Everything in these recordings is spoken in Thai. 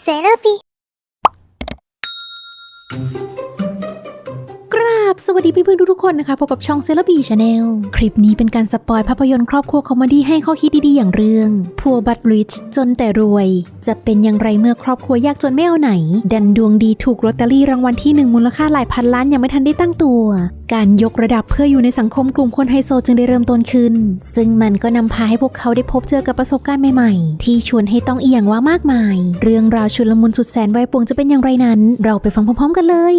เซเลบีกราบสวัสดีเพื่อนๆทุกๆคนนะคะ พบกับช่องเซเลบีชาแนลคลิปนี้เป็นการสปอยภาพยนตร์ครอบครัวคอมเมดี้ให้ข้อคิดดีๆ อย่างเรื่องพัวบัตริชจนแต่รวย จะเป็นอย่างไรเมื่อครอบครัวยากจนไม่เอาไหน ดันดวงดีถูกลอตเตอรี่รางวัลที่หนึ่งมูลค่าหลายพันล้านยังไม่ทันได้ตั้งตัว การยกระดับเพื่ออยู่ในสังคมกลุ่มคนไฮโซจึงได้เริ่มต้นขึ้น ซึ่งมันก็นำพาให้พวกเขาได้พบเจอกับประสบการณ์ใหม่ๆ ที่ชวนให้ต้องเอียงว่ามากมาย เรื่องราวชุลมุนสุดแสนวัยป่วงจะเป็นอย่างไรนั้น เราไปฟังพร้อมๆ กันเลย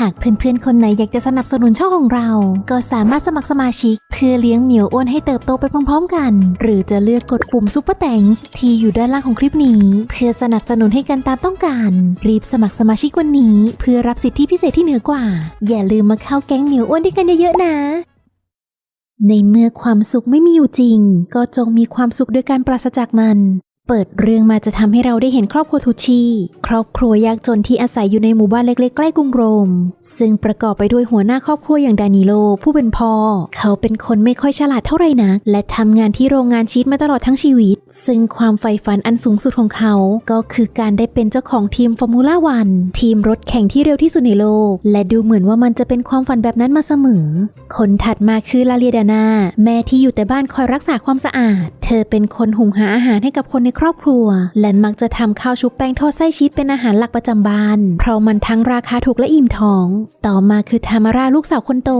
หากเพื่อนๆ คนไหนอยากจะสนับสนุนช่องของเรา ก็สามารถสมัครสมาชิก เพื่อเลี้ยงเหมียวอ้วนให้เติบโตไปพร้อมๆกัน หรือจะเลือกกดปุ่มซุปเปอร์แตงที่อยู่ด้านล่างของคลิปนี้ เพื่อสนับสนุนให้กันตามต้องการ รีบสมัครสมาชิกวันนี้ เพื่อรับสิทธิพิเศษที่เหนือกว่า อย่าลืมมาเข้าแก๊งเหมียวอ้วนด้วยกันเยอะๆนะในเมื่อความสุขไม่มีอยู่จริง ก็จงมีความสุขด้วยการปราศจากมัน เปิดเรื่องมาจะทำให้เราได้เห็นครอบครัวทุชชีครอบครัวยากจนที่อาศัยอยู่ในหมู่บ้านเล็กๆ ใกล้กรุงโรม ซึ่งประกอบไปด้วยหัวหน้าครอบครัวอย่างดานิโล ผู้เป็นพ่อ เขาเป็นคนไม่ค่อยฉลาดเท่าไหร่นัก และทำงานที่โรงงานชีตมาตลอดทั้งชีวิต ซึ่งความใฝ่ฝันอันสูงสุดของเขา ก็คือการได้เป็นเจ้าของทีมฟอร์มูล่าวันทีมรถแข่งที่เร็วที่สุดในโลก และดูเหมือนว่ามันจะเป็นความฝันแบบนั้นมาเสมอ คนถัดมาคือลาเลียดานาแม่ที่อยู่แต่บ้านคอยรักษาความสะอาดเธอเป็นคนหุงหาอาหารให้กับคนในครอบครัว และมักจะทำข้าวชุบแป้งทอดไส้ชีสเป็นอาหารหลักประจำบ้าน เพราะมันทั้งราคาถูกและอิ่มท้อง ต่อมาคือทามาราลูกสาวคนโต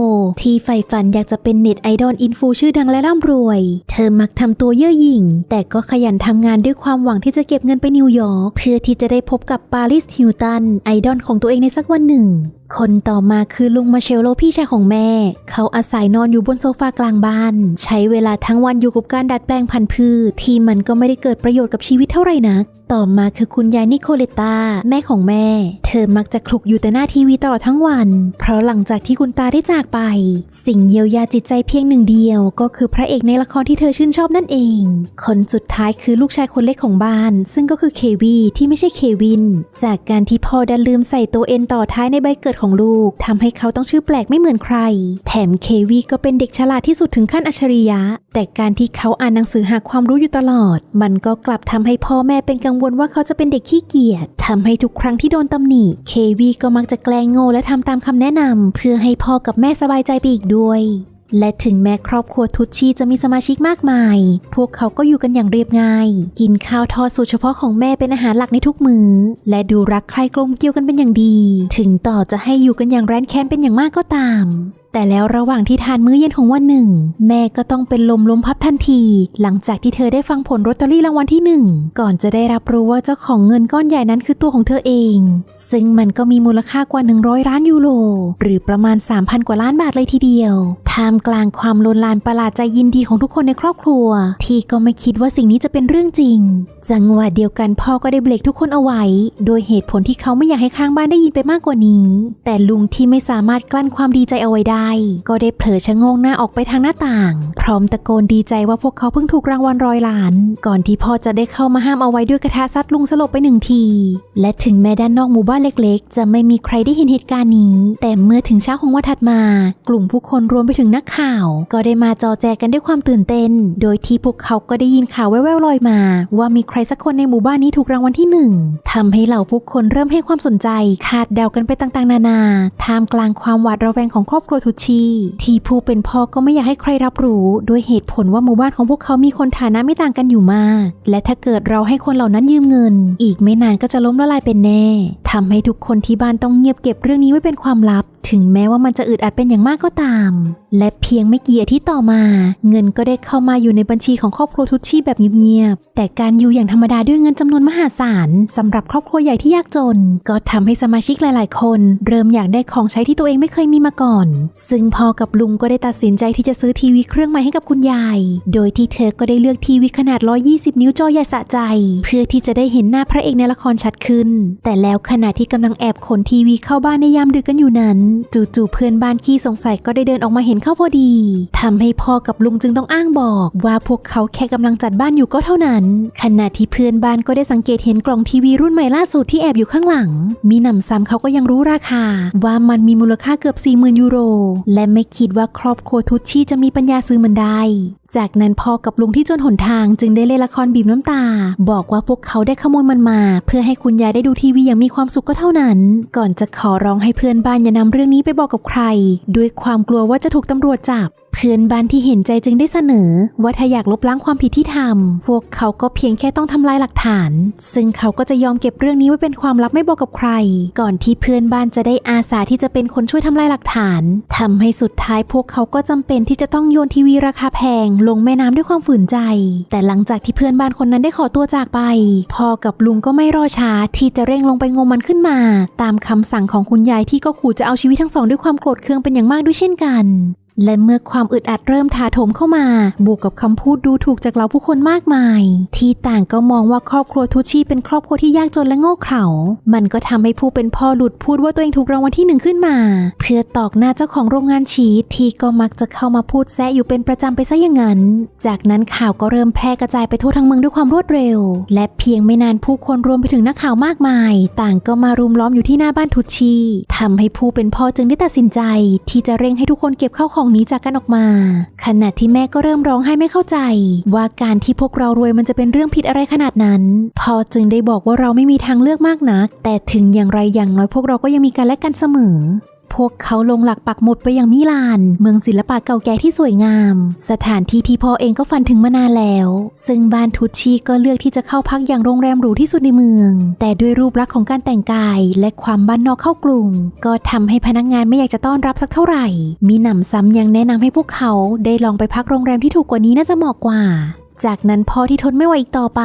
ที่ใฝ่ฝันอยากจะเป็นเน็ตไอดอลอินฟูชื่อดังและร่ำรวย เธอมักทำตัวเย่อหยิ่ง แต่ก็ขยันทำงานด้วยความหวังที่จะเก็บเงินไปนิวยอร์กเพื่อที่จะได้พบกับปาริสฮิลตันไอดอลของตัวเองในสักวันหนึ่งคนต่อมาคือลุงมาเชลโลพี่ชายของแม่ เขาอาศัยนอนอยู่บนโซฟากลางบ้าน ใช้เวลาทั้งวันอยู่กับการดัดแปลงพันธุ์พืช ที่มันก็ไม่ได้เกิดประโยชน์กับชีวิตเท่าไหร่นักต่อมาคือคุณยายนิโคเลตาแม่ของแม่ เธอมักจะคลุกอยู่แต่หน้าทีวีตลอดทั้งวัน เพราะหลังจากที่คุณตาได้จากไป สิ่งเยียวยาจิตใจเพียงหนึ่งเดียว ก็คือพระเอกในละครที่เธอชื่นชอบนั่นเอง คนสุดท้ายคือลูกชายคนเล็กของบ้าน ซึ่งก็คือเควีที่ไม่ใช่เควิน จากการที่พ่อดันลืมใส่ตัวเอ็นต่อท้ายในใบเกิดของลูกทำให้เขาต้องชื่อแปลกไม่เหมือนใคร แถมเควีก็เป็นเด็กฉลาดที่สุดถึงขั้นอัจฉริยะ แต่การที่เขาอ่านหนังสือหาความรู้อยู่ตลอด มันก็กลับทำให้พ่อแม่เป็นกังวลว่าเขาจะเป็นเด็กขี้เกียจทำให้ทุกครั้งที่โดนตำหนิ เควีก็มักจะแกล้งโง่และทำตามคำแนะนำเพื่อให้พ่อกับแม่สบายใจไปอีกด้วย และถึงแม้ครอบครัวทุชชีจะมีสมาชิกมากมาย พวกเขาก็อยู่กันอย่างเรียบง่าย กินข้าวทอดสูตรเฉพาะของแม่เป็นอาหารหลักในทุกมือและดูรักใคร่กลมเกลียวกันเป็นอย่างดี ถึงต่อจะให้อยู่กันอย่างแร้นแค้นเป็นอย่างมากก็ตาม แต่แล้วระหว่างที่ทานมื้อเย็นของวันหนึ่ง แม่ก็ต้องเป็นลมล้มพับทันที หลังจากที่เธอได้ฟังผลลอตเตอรี่รางวัลที่หนึ่งก่อนจะได้รับรู้ว่าเจ้าของเงินก้อนใหญ่นั้นคือตัวของเธอเอง ซึ่งมันก็มีมูลค่ากว่า 100 ล้านยูโร หรือประมาณ 3,000 กว่าล้านบาทเลยทีเดียวท่ามกลางความโลนลานประหลาดใจยินดีของทุกคนในครอบครัว ที่ก็ไม่คิดว่าสิ่งนี้จะเป็นเรื่องจริง จังหวะเดียวกันพ่อก็ได้เบรกทุกคนเอาไว้ โดยเหตุผลที่เขาไม่อยากให้ข้างบ้านได้ยินไปมากกว่านี้ แต่ลุงที่ไม่สามารถกลั้นความดีใจเอาไว้ได้ก็ได้เผลอชะงงหน้าออกไปทางหน้าต่าง พร้อมตะโกนดีใจว่าพวกเขาเพิ่งถูกรางวัลร้อยล้าน ก่อนที่พ่อจะได้เข้ามาห้ามเอาไว้ด้วยกระทะซัดลุงสลบไปหนึ่งที และถึงแม้ด้านนอกหมู่บ้านเล็กๆ จะไม่มีใครได้เห็นเหตุการณ์นี้ แต่เมื่อถึงเช้าของวันถัดมา กลุ่มผู้คนรวมไปถึงนักข่าว ก็ได้มาจอแจกันด้วยความตื่นเต้น โดยที่พวกเขาก็ได้ยินข่าวแว่วๆลอยมา ว่ามีใครสักคนในหมู่บ้านนี้ถูกรางวัลที่หนึ่งทำให้เหล่าผู้คนเริ่มให้ความสนใจคาดเดากันไปต่างๆ นานา ท่ามกลางความหวาดระแวงของครอบครัวทุชชีที่ผู้เป็นพ่อก็ไม่อยากให้ใครรับรู้ด้วยเหตุผลว่าหมู่บ้านของพวกเขามีคนฐานะไม่ต่างกันอยู่มาก และถ้าเกิดเราให้คนเหล่านั้นยืมเงิน อีกไม่นานก็จะล้มละลายเป็นแน่ทำให้ทุกคนที่บ้านต้องเงียบเก็บเรื่องนี้ไว้เป็นความลับ ถึงแม้ว่ามันจะอึดอัดเป็นอย่างมากก็ตาม และเพียงไม่กี่อาทิตย์ต่อมา เงินก็ได้เข้ามาอยู่ในบัญชีของครอบครัวทุชชี่แบบเงียบๆแต่การอยู่อย่างธรรมดาด้วยเงินจำนวนมหาศาลสำหรับครอบครัวใหญ่ที่ยากจน ก็ทำให้สมาชิกหลาย ๆ คน เริ่มอยากได้ของใช้ที่ตัวเองไม่เคยมีมาก่อน ซึ่งพอกับลุงก็ได้ตัดสินใจที่จะซื้อทีวีเครื่องใหม่ให้กับคุณยาย โดยที่เธอก็ได้เลือกทีวีขนาด 120 นิ้วจอใหญ่สะใจ เพื่อที่จะได้เห็นหน้าพระเอกในละครชัดขึ้น แต่แล้วขณะที่กำลังแอบขนทีวีเข้าบ้านในยามดึกกันอยู่นั้นจู่ๆเพื่อนบ้านขี้สงสัยก็ได้เดินออกมาเห็นเข้าพอดีทำให้พ่อกับลุงจึงต้องอ้างบอกว่าพวกเขาแค่กำลังจัดบ้านอยู่ก็เท่านั้น ขณะที่เพื่อนบ้านก็ได้สังเกตเห็นกล่องทีวีรุ่นใหม่ล่าสุดที่แอบอยู่ข้างหลัง มีหนำซ้ำเขาก็ยังรู้ราคา ว่ามันมีมูลค่าเกือบ 40,000 ยูโร และไม่คิดว่าครอบครัวทุชชีจะมีปัญญาซื้อมันได้ จากนั้นพ่อกับลุงที่จนหนทางจึงได้เล่นละครบีบน้ำตา บอกว่าพวกเขาได้ขโมยมันมา เพื่อให้คุณยายได้ดูทีวีอย่างมีความสุขก็เท่านั้น ก่อนจะขอร้องให้เพื่อนบ้านอย่านำเรื่องนี้ไปบอกกับใคร ด้วยความกลัวว่าจะถูกตำรวจจับ เพื่อนบ้านที่เห็นใจจึงได้เสนอ ว่าถ้าอยากลบล้างความผิดที่ทำพวกเขาก็เพียงแค่ต้องทำลายหลักฐาน ซึ่งเขาก็จะยอมเก็บเรื่องนี้ไว้เป็นความลับไม่บอกกับใคร ก่อนที่เพื่อนบ้านจะได้อาสาที่จะเป็นคนช่วยทำลายหลักฐานทำให้สุดท้ายพวกเขาก็จำเป็นที่จะต้องโยนทีวีราคาแพง ลงแม่น้ำด้วยความฝืนใจ แต่หลังจากที่เพื่อนบ้านคนนั้นได้ขอตัวจากไปพ่อกับลุงก็ไม่รอช้าที่จะเร่งลงไปงมมันขึ้นมา ตามคำสั่งของคุณยายที่ก็ขู่จะเอาชีวิตทั้งสองด้วยความโกรธเคืองเป็นอย่างมากด้วยเช่นกัน และเมื่อความอึดอัดเริ่มถาโถมเข้ามา บวกกับคำพูดดูถูกจากเราผู้คนมากมาย ที่ต่างก็มองว่าครอบครัวทุชีเป็นครอบครัวที่ยากจนและโง่เขลา มันก็ทำให้ผู้เป็นพ่อหลุดพูดว่าตัวเองถูกรางวัลที่หนึ่งขึ้นมา เพื่อตอกหน้าเจ้าของโรงงานชีสที่ก็มักจะเข้ามาพูดแซะอยู่เป็นประจำไปซะอย่างนั้น จากนั้นข่าวก็เริ่มแพร่กระจายไปทั่วทั้งเมืองด้วยความรวดเร็ว และเพียงไม่นานผู้คนรวมไปถึงนักข่าวมากมาย ต่างก็มารุมล้อมอยู่ที่หน้าบ้านทุชชีทำให้ผู้เป็นพ่อจึงได้ตัดสินใจ ที่จะเร่งให้ทุกคนเก็บข้าวของหนี้จากกันออกมา ขณะที่แม่ก็เริ่มร้องไห้ไม่เข้าใจ ว่าการที่พวกเรารวยมันจะเป็นเรื่องผิดอะไรขนาดนั้น พอจึงได้บอกว่าเราไม่มีทางเลือกมากนัก แต่ถึงอย่างไรอย่างน้อยพวกเราก็ยังมีกันและกันเสมอ พวกเขาลงหลักปักหมุดไปยังมิลาน เมืองศิลปะเก่าแก่ที่สวยงาม สถานที่ที่พ่อเองก็ฝันถึงมานานแล้ว ซึ่งบ้านทุชชีก็เลือกที่จะเข้าพักอย่างโรงแรมหรูที่สุดในเมือง แต่ด้วยรูปลักษณ์ของการแต่งกาย และความบ้านนอกเข้ากรุงก็ทำให้พนักงานไม่อยากจะต้อนรับสักเท่าไหร่ มีหนำซ้ำยังแนะนำให้พวกเขาได้ลองไปพักโรงแรมที่ถูกกว่านี้น่าจะเหมาะกว่า จากนั้นพ่อที่ทนไม่ไหวอีกต่อไป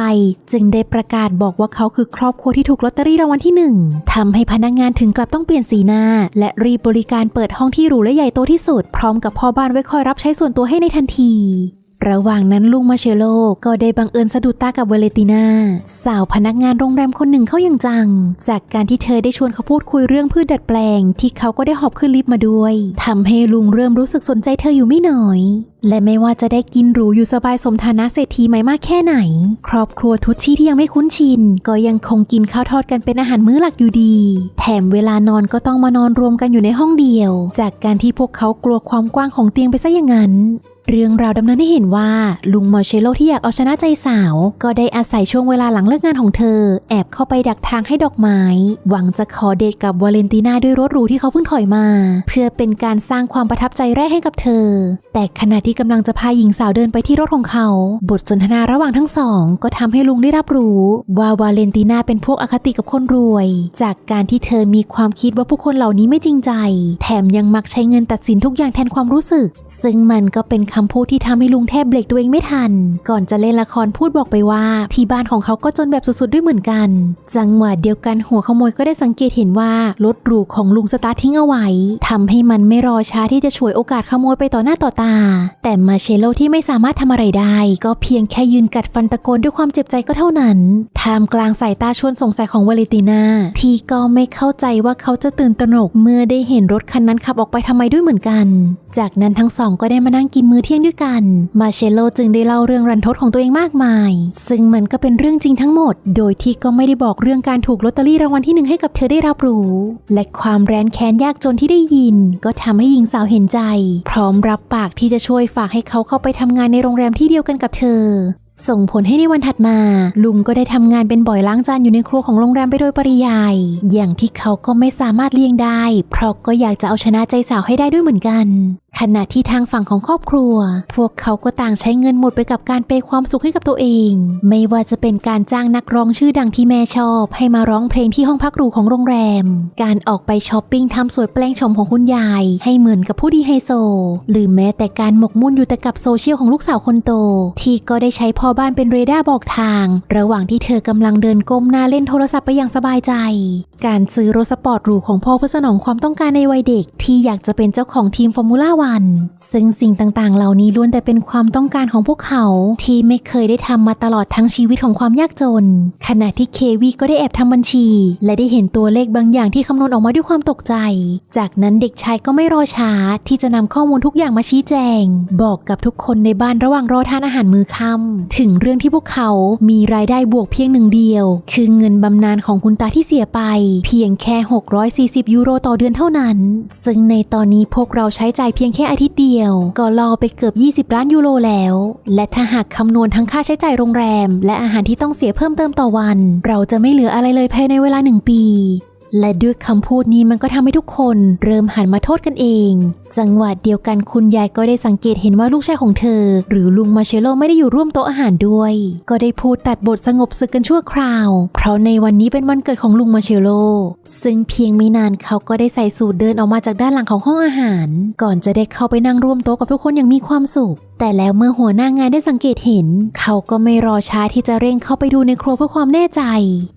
จึงได้ประกาศบอกว่าเขาคือครอบครัวที่ถูกลอตเตอรี่รางวัลที่หนึ่งทำให้พนักงานถึงกลับต้องเปลี่ยนสีหน้า และรีบบริการเปิดห้องที่หรูและใหญ่โตที่สุด พร้อมกับพ่อบ้านไว้คอยรับใช้ส่วนตัวให้ในทันที ระหว่างนั้นลุงมาเชโลก็ได้บังเอิญสะดุดตากับเวเลติน่าสาวพนักงานโรงแรมคนหนึ่งเข้าอย่างจัง จากการที่เธอได้ชวนเขาพูดคุยเรื่องพืชดัดแปลง ที่เขาก็ได้หอบขึ้นลิฟต์มาด้วยทำให้ลุงเริ่มรู้สึกสนใจเธออยู่ไม่น้อย และไม่ว่าจะได้กินหรูอยู่สบายสมฐานะเศรษฐีไหมมากแค่ไหน ครอบครัวทุชชีที่ยังไม่คุ้นชิน ก็ยังคงกินข้าวทอดกันเป็นอาหารมื้อหลักอยู่ดี แถมเวลานอนก็ต้องมานอนรวมกันอยู่ในห้องเดียว จากการที่พวกเขากลัวความกว้างของเตียงไปซะอย่างนั้น เรื่องราวดำเนินให้เห็นว่า ลุงมอร์เชโลที่อยากเอาชนะใจสาว ก็ได้อาศัยช่วงเวลาหลังเลิกงานของเธอ แอบเข้าไปดักทางให้ดอกไม้ หวังจะขอเดทกับวาเลนติน่าด้วยรถหรูที่เขาเพิ่งถอยมา เพื่อเป็นการสร้างความประทับใจแรกให้กับเธอ แต่ขณะที่กำลังจะพาหญิงสาวเดินไปที่รถของเขา บทสนทนาระหว่างทั้งสอง ก็ทำให้ลุงได้รับรู้ว่าวาเลนติน่าเป็นพวกอคติกับคนรวย จากการที่เธอมีความคิดว่าผู้คนเหล่านี้ไม่จริงใจ แถมยังมักใช้เงินตัดสินทุกอย่างแทนความรู้สึก ซึ่งมันก็เป็นคำพูดที่ทำให้ลุงแทบเบรกตัวเองไม่ทัน ก่อนจะเล่นละครพูดบอกไปว่าที่บ้านของเขาก็จนแบบสุดๆด้วยเหมือนกัน จังหวะเดียวกันหัวขโมยก็ได้สังเกตเห็นว่ารถหรูของลุงสตาร์ททิ้งเอาไว้ทำให้มันไม่รอช้าที่จะฉวยโอกาสขโมยไปต่อหน้าต่อตา แต่มาเชโลที่ไม่สามารถทำอะไรได้ ก็เพียงแค่ยืนกัดฟันตะโกนด้วยความเจ็บใจก็เท่านั้นท่ามกลางสายตาชวนสงสัยของวาเลติน่าที่ก็ไม่เข้าใจว่าเขาจะตื่นตระหนกเมื่อได้เห็นรถคันนั้นขับออกไปทำไมด้วยเหมือนกัน จากนั้นทั้งสองก็ได้มานั่งกินมื้อเที่ยงด้วยกัน มาเชโลจึงได้เล่าเรื่องรันทดของตัวเองมากมาย ซึ่งมันก็เป็นเรื่องจริงทั้งหมด โดยที่ก็ไม่ได้บอกเรื่องการถูกลอตเตอรี่รางวัลที่หนึ่งให้กับเธอได้รับรู้ และความแร้นแค้นยากจนที่ได้ยิน ก็ทำให้หญิงสาวเห็นใจ พร้อมรับปากที่จะช่วยฝากให้เขาเข้าไปทำงานในโรงแรมที่เดียวกันกับเธอส่งผลให้ในวันถัดมา ลุงก็ได้ทำงานเป็นบ่อยล้างจานอยู่ในครัวของโรงแรมไปโดยปริยาย อย่างที่เขาก็ไม่สามารถเลี่ยงได้ เพราะก็อยากจะเอาชนะใจสาวให้ได้ด้วยเหมือนกัน ขณะที่ทางฝั่งของครอบครัว พวกเขาก็ต่างใช้เงินหมดไปกับการเปความสุขให้กับตัวเอง ไม่ว่าจะเป็นการจ้างนักร้องชื่อดังที่แม่ชอบ ให้มาร้องเพลงที่ห้องพักหรูของโรงแรม การออกไปช้อปปิ้งทำสวยแปลงชมของคุณยาย ให้เหมือนกับผู้ดีไฮโซ หรือแม้แต่การหมกมุ่นอยู่แต่กับโซเชียลของลูกสาวคนโต ที่ก็ได้ใช้พ่อบ้านเป็นเรดาร์บอกทาง ระหว่างที่เธอกำลังเดินก้มหน้าเล่นโทรศัพท์ไปอย่างสบายใจ การซื้อรถสปอร์ตหรูของพ่อเพื่อสนองความต้องการในวัยเด็ก ที่อยากจะเป็นเจ้าของทีมฟอร์มูล่าวันซึ่งสิ่งต่างๆ เหล่านี้ล้วนแต่เป็นความต้องการของพวกเขา ที่ไม่เคยได้ทำมาตลอดทั้งชีวิตของความยากจน ขณะที่เควีก็ได้แอบทำบัญชี และได้เห็นตัวเลขบางอย่างที่คำนวณออกมาด้วยความตกใจ จากนั้นเด็กชายก็ไม่รอช้าที่จะนำข้อมูลทุกอย่างมาชี้แจง บอกกับทุกคนในบ้านระหว่างรอทานอาหารมื้อค่ำถึงเรื่องที่พวกเขามีรายได้บวกเพียงหนึ่งเดียว คือเงินบำนาญของคุณตาที่เสียไป เพียงแค่ 640 ยูโรต่อเดือนเท่านั้น ซึ่งในตอนนี้พวกเราใช้จ่ายเพียงแค่อาทิตย์เดียว ก็ล่อไปเกือบ 20 ล้านยูโรแล้ว และถ้าหากคำนวณทั้งค่าใช้จ่ายโรงแรม และอาหารที่ต้องเสียเพิ่มเติมต่อวัน เราจะไม่เหลืออะไรเลยภายในเวลาหนึ่งปีและด้วยคำพูดนี้มันก็ทำให้ทุกคนเริ่มหันมาโทษกันเอง จังหวะเดียวกันคุณยายก็ได้สังเกตเห็นว่าลูกชายของเธอ หรือลุงมาเชโลไม่ได้อยู่ร่วมโต๊ะอาหารด้วย ก็ได้พูดตัดบทสงบศึกกันชั่วคราว เพราะในวันนี้เป็นวันเกิดของลุงมาเชโล ซึ่งเพียงไม่นานเขาก็ได้ใส่สูทเดินออกมาจากด้านหลังของห้องอาหาร ก่อนจะได้เข้าไปนั่งร่วมโต๊ะกับทุกคนอย่างมีความสุขแต่แล้วเมื่อหัวหน้างานได้สังเกตเห็น เขาก็ไม่รอช้าที่จะเร่งเข้าไปดูในครัวเพื่อความแน่ใจ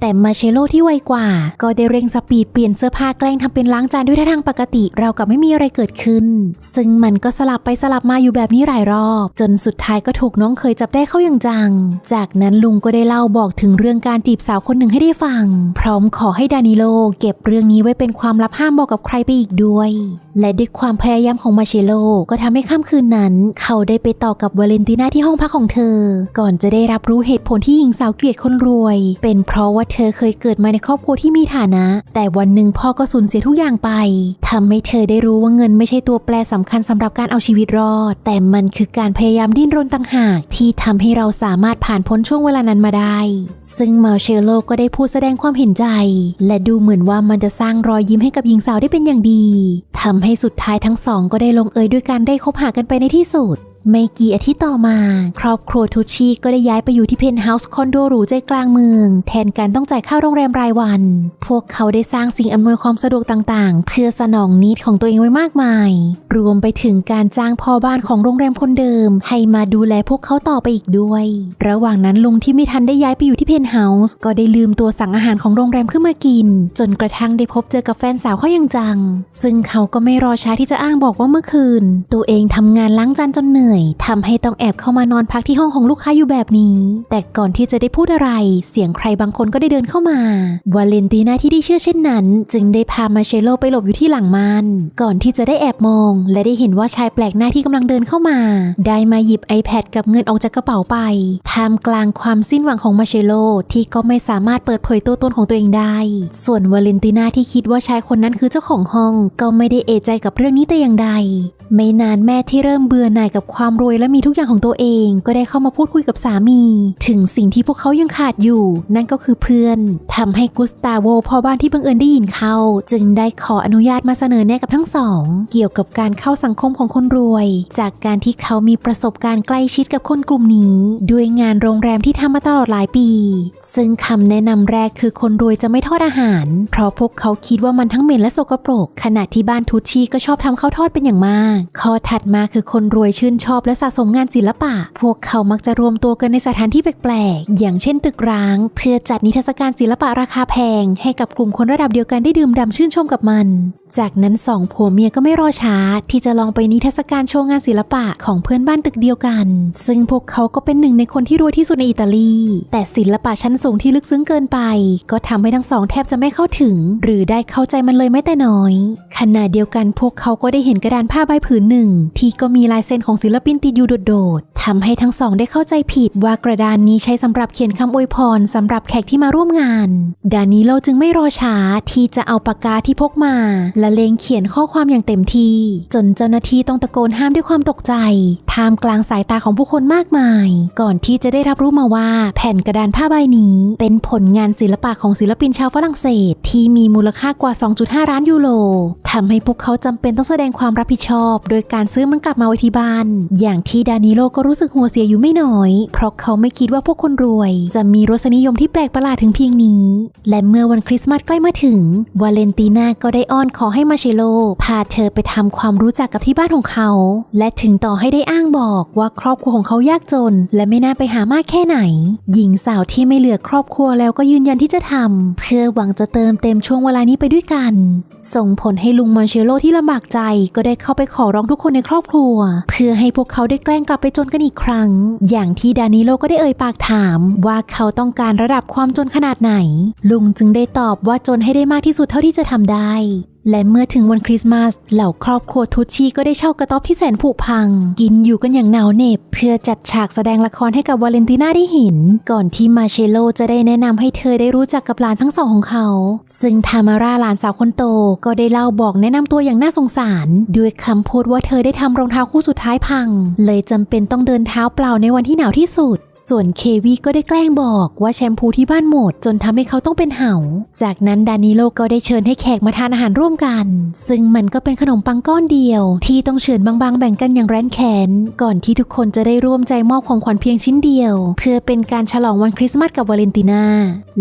แต่มาเชโลที่ไวกว่า ก็ได้เร่งสปีดเปลี่ยนเสื้อผ้าแกล้งทำเป็นล้างจานด้วยท่าทางปกติ เรากับไม่มีอะไรเกิดขึ้นซึ่งมันก็สลับไปสลับมาอยู่แบบนี้หลายรอบ จนสุดท้ายก็ถูกน้องเคยจับได้เข้าอย่างจัง จากนั้นลุงก็ได้เล่าบอกถึงเรื่องการจีบสาวคนหนึ่งให้ได้ฟัง พร้อมขอให้ดานิโลเก็บเรื่องนี้ไว้เป็นความลับห้ามบอกกับใครไปอีกด้วย และด้วยความพยายามของมาเชโลก็ทำให้ค่ำคืนนั้น เขาได้ไปต่อกับวาเลนติน่าที่ห้องพักของเธอ ก่อนจะได้รับรู้เหตุผลที่หญิงสาวเกลียดคนรวย เป็นเพราะว่าเธอเคยเกิดมาในครอบครัวที่มีฐานะ แต่วันหนึ่งพ่อก็สูญเสียทุกอย่างไปทำให้เธอได้รู้ว่าเงินไม่ใช่ตัวัวแปรสำคัญสำหรับการเอาชีวิตรอด แต่มันคือการพยายามดิ้นรนต่างหากที่ทำให้เราสามารถผ่านพ้นช่วงเวลานั้นมาได้ ซึ่งมาเชลโลก็ได้พูดแสดงความเห็นใจ และดูเหมือนว่ามันจะสร้างรอยยิ้มให้กับหญิงสาวได้เป็นอย่างดีทำให้สุดท้ายทั้งสองก็ได้ลงเอยด้วยการได้คบหากันไปในที่สุด ไม่กี่อาทิตย์ต่อมา ครอบครัวทุชีก็ได้ย้ายไปอยู่ที่เพนท์เฮาส์คอนโดหรูใจกลางเมือง แทนการต้องจ่ายค่าโรงแรมรายวัน พวกเขาได้สร้างสิ่งอำนวยความสะดวกต่างๆ เพื่อสนองนิดของตัวเองไว้มากมาย รวมไปถึงการจ้างพ่อบ้านของโรงแรมคนเดิม ให้มาดูแลพวกเขาต่อไปอีกด้วย ระหว่างนั้นลุงที่ไม่ทันได้ย้ายไปอยู่ที่เพนท์เฮาส์ก็ได้ลืมตัวสั่งอาหารของโรงแรมขึ้นมากิน จนกระทั่งได้พบเจอกับแฟนสาวเขาอย่างจัง ซึ่งเขาก็ไม่รอช้าที่จะอ้างบอกว่าเมื่อคืน ตัวเองทำงานล้างจานจนเหนื่อยทำให้ต้องแอบเข้ามานอนพักที่ห้องของลูกค้าอยู่แบบนี้ แต่ก่อนที่จะได้พูดอะไร เสียงใครบางคนก็ได้เดินเข้ามาวาเลนติน่าที่ได้เชื่อเช่นนั้น จึงได้พามาเชโลไปหลบอยู่ที่หลังม่านก่อนที่จะได้แอบมอง และได้เห็นว่าชายแปลกหน้าที่กำลังเดินเข้ามา ได้มาหยิบ iPad กับเงินออกจากกระเป๋าไปท่ามกลางความสิ้นหวังของมาเชโลที่ก็ไม่สามารถเปิดเผยตัวตนของตัวเองได้ ส่วนวาเลนติน่าที่คิดว่าชายคนนั้นคือเจ้าของห้อง ก็ไม่ได้เอะใจกับเรื่องนี้แต่อย่างใด ไม่นานแม่ที่เริ่มเบื่อหน่ายกับความความรวยและมีทุกอย่างของตัวเองก็ได้เข้ามาพูดคุยกับสามี ถึงสิ่งที่พวกเขายังขาดอยู่ นั่นก็คือเพื่อนทำให้กุสตาโวพ่อบ้านที่บังเอิญได้ยินเขาจึงได้ขออนุญาตมาเสนอแนะกับทั้งสอง เกี่ยวกับการเข้าสังคมของคนรวย จากการที่เขามีประสบการณ์ใกล้ชิดกับคนกลุ่มนี้ ด้วยงานโรงแรมที่ทำมาตลอดหลายปี ซึ่งคำแนะนำแรกคือคนรวยจะไม่ทอดอาหาร เพราะพวกเขาคิดว่ามันทั้งเหม็นและสกปรก ขณะที่บ้านทุชชีก็ชอบทำข้าวทอดเป็นอย่างมาก ข้อถัดมาคือคนรวยชื่นชอบและสะสมงานศิลปะ พวกเขามักจะรวมตัวกันในสถานที่แปลกๆ อย่างเช่นตึกร้าง เพื่อจัดนิทรรศการศิลปะราคาแพง ให้กับกลุ่มคนระดับเดียวกันได้ดื่มด่ำชื่นชมกับมัน จากนั้นสองผัวเมียก็ไม่รอช้า ที่จะลองไปนิทรรศการโชว์งานศิลปะของเพื่อนบ้านตึกเดียวกัน ซึ่งพวกเขาก็เป็นหนึ่งในคนที่รวยที่สุดในอิตาลี แต่ศิลปะชั้นสูงที่ลึกซึ้งเกินไป ก็ทำให้ทั้งสองแทบจะไม่เข้าถึง หรือได้เข้าใจมันเลยแม้แต่น้อย ขณะเดียวกันพวกเขาก็ได้เห็นกระดานผ้าใบผืนหนึ่ง ที่ก็มีลายเซ็นของศิลปินติดอยู่โดดๆทำให้ทั้งสองได้เข้าใจผิดว่ากระดานนี้ใช้สำหรับเขียนคำอวยพรสำหรับแขกที่มาร่วมงาน ดานิโลจึงไม่รอช้าที่จะเอาปากกาที่พกมาละเลงเขียนข้อความอย่างเต็มที่ จนเจ้าหน้าที่ต้องตะโกนห้ามด้วยความตกใจ ท่ามกลางสายตาของผู้คนมากมาย ก่อนที่จะได้รับรู้มาว่า แผ่นกระดานผ้าใบนี้เป็นผลงานศิลปะของศิลปินชาวฝรั่งเศส ที่มีมูลค่ากว่า 2.5 ล้านยูโรทำให้พวกเขาจำเป็นต้องแสดงความรับผิดชอบ โดยการซื้อมันกลับมาไว้ที่บ้าน อย่างที่ดานิโลก็รู้สึกหัวเสียอยู่ไม่น้อย เพราะเขาไม่คิดว่าพวกคนรวย จะมีรสนิยมที่แปลกประหลาดถึงเพียงนี้ และเมื่อวันคริสต์มาสใกล้มาถึงวาเลนติน่าก็ได้อ้อนขอให้มาเชโลพาเธอไปทำความรู้จักกับที่บ้านของเขา และถึงต่อให้ได้อ้างบอกว่าครอบครัวของเขายากจน และไม่น่าไปหามากแค่ไหน หญิงสาวที่ไม่เหลือครอบครัวแล้วก็ยืนยันที่จะทำเพื่อหวังจะเติมเต็มช่วงเวลานี้ไปด้วยกัน ส่งผลให้ลุงมาเชโลที่ลำบากใจก็ได้เข้าไปขอร้องทุกคนในครอบครัว เพื่อให้พวกเขาได้แกล้งกลับไปจนกันอีกครั้ง อย่างที่ดานิโลก็ได้เอ่ยปากถามว่าเขาต้องการระดับความจนขนาดไหน ลุงจึงได้ตอบว่าจนให้ได้มากที่สุดเท่าที่จะทำได้ และเมื่อถึงวันคริสต์มาสเหล่าครอบครัวทุชชีก็ได้เช่ากระต๊อบที่แสนผุพัง กินอยู่กันอย่างหนาวเหน็บ เพื่อจัดฉากแสดงละครให้กับวาเลนติน่าได้เห็น ก่อนที่มาเชโลจะได้แนะนำให้เธอได้รู้จักกับหลานทั้งสองของเขา ซึ่งทามาร่าหลานสาวคนโตก็ได้เล่าบอกแนะนำตัวอย่างน่าสงสาร ด้วยคำพูดว่าเธอได้ทำรองเท้าคู่สุดท้ายพัง เลยจำเป็นต้องเดินเท้าเปล่าในวันที่หนาวที่สุด ส่วนเควีก็ได้แกล้งบอกว่าแชมพูที่บ้านหมด จนทำให้เขาต้องเป็นเห่า จากนั้นดานิโลก็ได้เชิญให้แขกมาทานอาหารร่วมกัน ซึ่งมันก็เป็นขนมปังก้อนเดียว ที่ต้องเฉือนบางๆ แบ่งกันอย่างแร้นแค้นก่อนที่ทุกคนจะได้ร่วมใจมอบของขวัญเพียงชิ้นเดียว เพื่อเป็นการฉลองวันคริสต์มาสกับวาเลนติน่า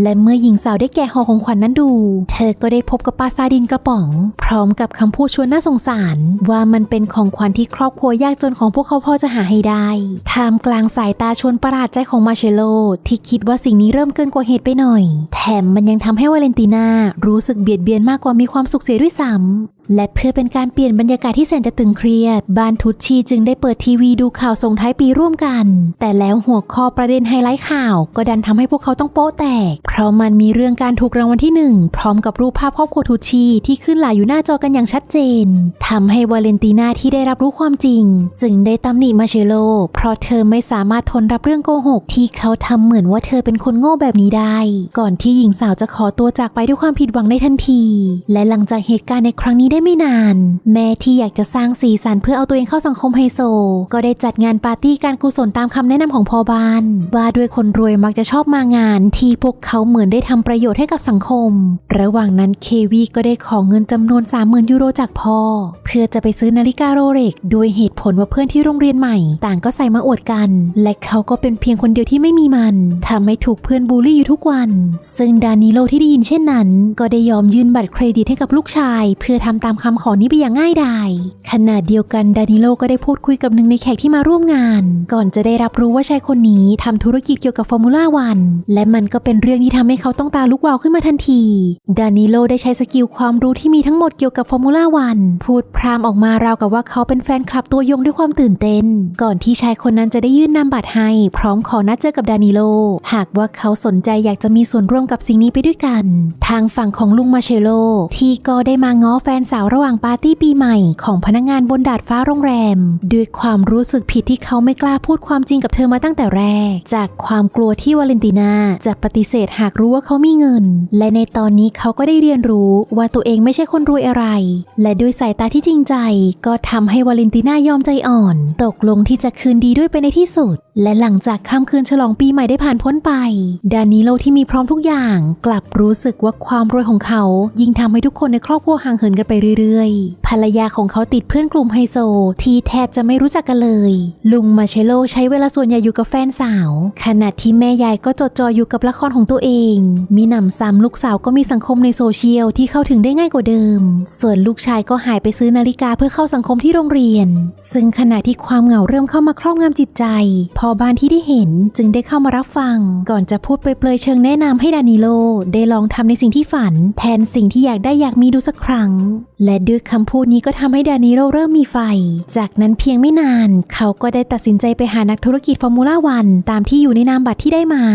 และเมื่อหญิงสาวได้แกะห่อของขวัญนนั้นดู เธอก็ได้พบกับปลาซาดินกระป๋อง พร้อมกับคำพูดชวนน่าสงสาร ว่ามันเป็นของขวัญที่ครอบครัวยากจนของพวกเขาพอจะหาให้ได้ท่ามกลางสายตาชวนประหลาดใจของมาเชโลที่คิดว่าสิ่งนี้เริ่มเกินกว่าเหตุไปหน่อย แถมมันยังทำให้วาเลนติน่ารู้สึกเบียดเบียนมากกว่ามีความสุขเสียด้วยซ้ำ และเพื่อเป็นการเปลี่ยนบรรยากาศที่แสนจะตึงเครียด บ้านทุชชีจึงได้เปิดทีวีดูข่าวส่งท้ายปีร่วมกัน แต่แล้วหัวข้อประเด็นไฮไลท์ข่าว ก็ดันทำให้พวกเขาต้องโป๊ะแตก เพราะมันมีเรื่องการถูกรางวัลที่หนึ่งพร้อมกับรูปภาพครอบครัวทุชชีที่ขึ้นหลายอยู่หน้าจอกันอย่างชัดเจนทำให้วาเลนติน่าที่ได้รับรู้ความจริง จึงได้ตำหนิมาเชโล เพราะเธอไม่สามารถทนรับเรื่องโกหก ที่เขาทำเหมือนว่าเธอเป็นคนโง่แบบนี้ได้ ก่อนที่หญิงสาวจะขอตัวจากไปด้วยความผิดหวังในทันที และหลังจากเหตุการณ์ในครั้งนี้ได้ไม่นาน แม่ที่อยากจะสร้างสีสันเพื่อเอาตัวเองเข้าสังคมไฮโซ ก็ได้จัดงานปาร์ตี้การกุศลตามคำแนะนำของพ่อบ้าน ว่าด้วยคนรวยมักจะชอบมางาน ที่พวกเขาเหมือนได้ทำประโยชน์ให้กับสังคม ระหว่างนั้นเควีก็ได้ขอเงินจำนวน 30,000 ยูโรจากพ่อ เพื่อจะไปซื้อนาฬิกาโรเล็กด้วยเหตุผลว่าเพื่อนที่โรงเรียนใหม่ ต่างก็ใส่มาอวดกัน และเขาก็เป็นเพียงคนเดียวที่ไม่มีมันทำให้ถูกเพื่อนบูลลี่อยู่ทุกวัน ซึ่งดานิโลที่ได้ยินเช่นนั้น ก็ได้ยอมยื่นบัตรเครดิตให้กับลูกชาย เพื่อทำตามคำขอนี้ไปอย่างง่ายดายขณะเดียวกันดานิโลก็ได้พูดคุยกับหนึ่งในแขกที่มาร่วมงาน ก่อนจะได้รับรู้ว่าชายคนนี้ทำธุรกิจเกี่ยวกับฟอร์มูล่าวันและมันก็เป็นเรื่องที่ทำให้เขาต้องตาลุกวาวขึ้นมาทันทีดานิโลได้ใช้สกิลความรู้ที่มีทั้งหมดเกี่ยวกับฟอร์มูล่าวันพูดพรามออกมาราวกับว่าเขาเป็นแฟนคลับตัวยงด้วยความตื่นเต้น ก่อนที่ชายคนนั้นจะได้ยื่นนามบัตรให้ พร้อมขอนัดเจอกับดานิโล หากว่าเขาสนใจอยากจะมีส่วนร่วมกับสิ่งนี้ไปด้วยกัน ทางฝั่งของลุงมาเชโลที่ก็ได้มาง้อแฟนสาวระหว่างปาร์ตี้ปีใหม่ของพนักงานบนดาดฟ้าโรงแรม ด้วยความรู้สึกผิดที่เขาไม่กล้าพูดความจริงกับเธอมาตั้งแต่แรก จากความกลัวที่วาเลนติน่าจะปฏิเสธหากรู้ว่าเขามีเงิน และในตอนนี้เขาก็ได้เรียนรู้ว่าตัวเองไม่ใช่คนรวยอะไร และด้วยสายตาที่จริงใจ ก็ทำให้วาเลนติน่ายอมใจอ่อน ตกลงที่จะคืนดีด้วยไปในที่สุด และหลังจากค่ำคืนฉลองปีใหม่ได้ผ่านพ้นไป ดานิโลที่มีพร้อมทุกอย่าง กลับรู้สึกว่าความรวยของเขา ยิ่งทำให้ทุกคนในครอบครัวห่างเหินกันไปเรื่อยๆ ภรรยาของเขาติดเพื่อนกลุ่มไฮโซ ที่แทบจะไม่รู้จักกันเลย ลุงมาเชโลใช้เวลาส่วนใหญ่อยู่กับแฟนสาว ขณะที่แม่ยายก็จดจ่ออยู่กับละครของตัวเอง มีหนำซ้ำลูกสาวก็มีสังคมในโซเชียลที่เข้าถึงได้ง่ายกว่าเดิม ส่วนลูกชายก็หายไปซื้อนาฬิกาเพื่อเข้าสังคมที่โรงเรียน ซึ่งขณะที่ความเหงาเริ่มเข้ามาครอบงำจิตใจ พอบ้านที่ได้เห็นจึงได้เข้ามารับฟัง ก่อนจะพูดเปรยเชิงแนะนำให้ดานิโลได้ลองทำในสิ่งที่ฝัน แทนสิ่งที่อยากได้อยากมีดูสักครั้ง และด้วยคำพูดนี้ก็ทำให้ดานิโลเริ่มมีไฟ จากนั้นเพียงไม่นาน เขาก็ได้ตัดสินใจไปหานักธุรกิจฟอร์มูล่าวันตามที่อยู่ในนามบัตรที่ได้มา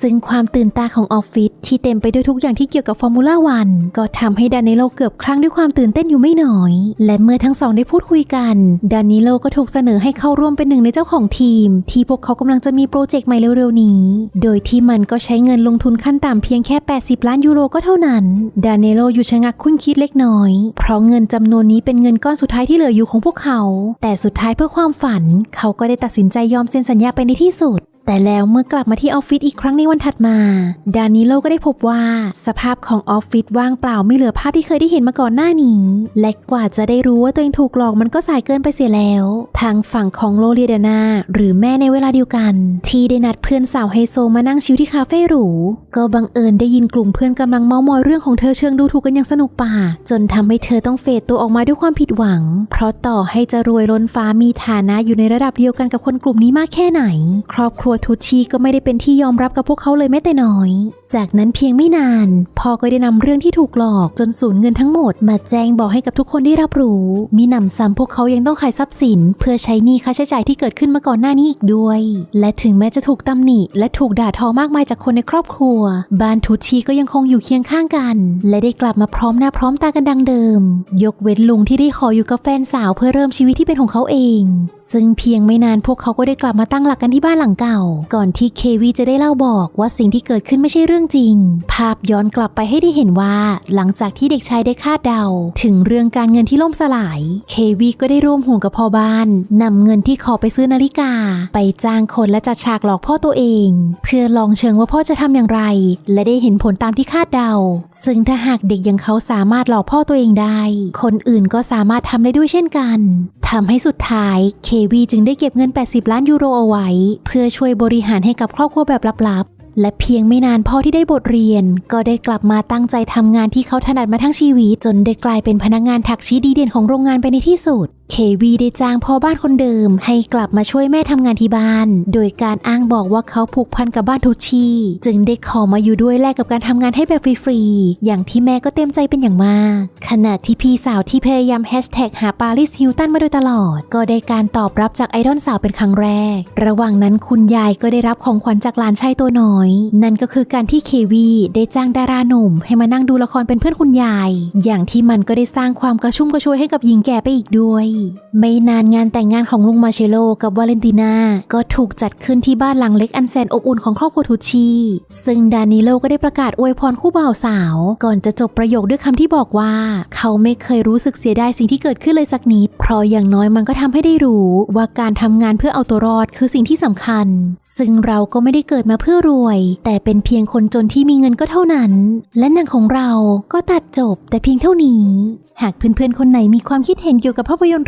ซึ่งความตื่นตาของออฟฟิศที่เต็มไปด้วยทุกอย่างที่เกี่ยวกับฟอร์มูล่าวันก็ทำให้ดานิโลเกือบคลั่งด้วยความตื่นเต้นอยู่ไม่น้อย และเมื่อทั้งสองได้พูดคุยกัน ดานิโลก็ถูกเสนอให้เข้าร่วมเป็นหนึ่งในเจ้าของทีม ที่พวกเขากำลังจะมีโปรเจกต์ใหม่เร็วๆนี้ โดยที่มันก็ใช้เงินลงทุนขั้นต่ำเพียงแค่ 80 ล้านยูโรก็เท่านั้น ดานิโลอยู่ชะงักคุ้นคิดเล็กน้อยเพราะเงินจำนวนนี้เป็นเงินก้อนสุดท้ายที่เหลืออยู่ของพวกเขา แต่สุดท้ายเพื่อความฝัน เขาก็ได้ตัดสินใจยอมเซ็นสัญญาไปในที่สุด แต่แล้วเมื่อกลับมาที่ออฟฟิศอีกครั้งในวันถัดมา ดานิโลก็ได้พบว่าสภาพของออฟฟิศว่างเปล่าไม่เหลือภาพที่เคยได้เห็นมาก่อนหน้านี้ และกว่าจะได้รู้ว่าตัวเองถูกหลอกมันก็สายเกินไปเสียแล้ว ทางฝั่งของโลเลียดานาหรือแม่ในเวลาเดียวกัน ที่ได้นัดเพื่อนสาวไฮโซมานั่งชิลที่คาเฟ่หรูก็บังเอิญได้ยินกลุ่มเพื่อนกำลังเมามอยเรื่องของเธอเชิงดูถูกกันอย่างสนุกปาก จนทำให้เธอต้องเฟดตัวออกมาด้วยความผิดหวัง เพราะต่อให้จะรวยล้นฟ้ามีฐานะอยู่ในระดับเดียวกันกับคนกลุ่มนี้มากแค่ไหน ครอบครัวทุชชีก็ไม่ได้เป็นที่ยอมรับกับพวกเขาเลยแม้แต่น้อย จากนั้นเพียงไม่นานพ่อก็ได้นำเรื่องที่ถูกหลอกจนสูญเงินทั้งหมด มาแจ้งบอกให้กับทุกคนได้รับรู้ มีหนำซ้ำพวกเขายังต้องขายทรัพย์สิน เพื่อใช้หนี้ค่าใช้จ่ายที่เกิดขึ้นมาก่อนหน้านี้อีกด้วย และถึงแม้จะถูกตำหนิ และถูกด่าทอมากมายจากคนในครอบครัว บ้านทุชชีก็ยังคงอยู่เคียงข้างกัน และได้กลับมาพร้อมหน้าพร้อมตากันดังเดิม ยกเว้นลุงที่ได้ขออยู่กับแฟนสาวเพื่อเริ่มชีวิตที่เป็นของเขาเอง ซึ่งเพียงไม่นานพวกเขาก็ได้กลับมาตั้งหลักกันที่บ้านหลังเก่าก่อนที่เควีจะได้เล่าบอกว่าสิ่งที่เกิดขึ้นไม่ใช่เรื่องจริง ภาพย้อนกลับไปให้ได้เห็นว่า หลังจากที่เด็กชายได้คาดเดา ถึงเรื่องการเงินที่ล่มสลาย เควีก็ได้ร่วมห่วงกับพ่อบ้านนำเงินที่ขอไปซื้อนาฬิกา ไปจ้างคนและจัดฉากหลอกพ่อตัวเอง เพื่อลองเชิงว่าพ่อจะทำอย่างไร และได้เห็นผลตามที่คาดเดา ซึ่งถ้าหากเด็กอย่างเขาสามารถหลอกพ่อตัวเองได้ คนอื่นก็สามารถทำได้ด้วยเช่นกัน ทำให้สุดท้ายเควีจึงได้เก็บเงิน 80 ล้านยูโรเอาไว้ เพื่อช่วยบริหารให้กับครอบครัวแบบลับๆ และเพียงไม่นานพ่อที่ได้บทเรียน ก็ได้กลับมาตั้งใจทำงานที่เขาถนัดมาทั้งชีวิต จนได้กลายเป็นพนักงานถักชี้ดีเด่นของโรงงานไปในที่สุด เควีได้จ้างพ่อบ้านคนเดิมให้กลับมาช่วยแม่ทำงานที่บ้าน โดยการอ้างบอกว่าเขาผูกพันกับบ้านทุชชี จึงได้ขอมาอยู่ด้วยแลกกับการทำงานให้แบบฟรีๆ อย่างที่แม่ก็เต็มใจเป็นอย่างมาก ขณะที่พี่สาวที่พยายามแฮชแท็กหาปาริสฮิลตันมาโดยตลอด ก็ได้การตอบรับจากไอดอลสาวเป็นครั้งแรก ระหว่างนั้นคุณยายก็ได้รับของขวัญจากหลานชายตัวน้อย นั่นก็คือการที่เควีได้จ้างดาราหนุ่ม ให้มานั่งดูละครเป็นเพื่อนคุณยาย อย่างที่มันก็ได้สร้างความกระชุ่มกระชวยให้กับหญิงแก่ไปอีกด้วยไม่นานงานแต่งงานของลุงมาเชโลกับวาเลนติน่าก็ถูกจัดขึ้นที่บ้านหลังเล็กอันแสนอบอุ่นของครอบครัวทุชี ซึ่งดานิโลก็ได้ประกาศอวยพรคู่บ่าวสาว ก่อนจะจบประโยคด้วยคำที่บอกว่า เขาไม่เคยรู้สึกเสียดายสิ่งที่เกิดขึ้นเลยสักนิด เพราะอย่างน้อยมันก็ทำให้ได้รู้ว่าการทำงานเพื่อเอาตัวรอดคือสิ่งที่สำคัญ ซึ่งเราก็ไม่ได้เกิดมาเพื่อรวย แต่เป็นเพียงคนจนที่มีเงินก็เท่านั้น และหนังของเราก็ตัดจบแต่เพียงเท่านี้ หากเพื่อนๆคนไหนมีความคิดเห็นเกี่ยวกับภาพยนตร์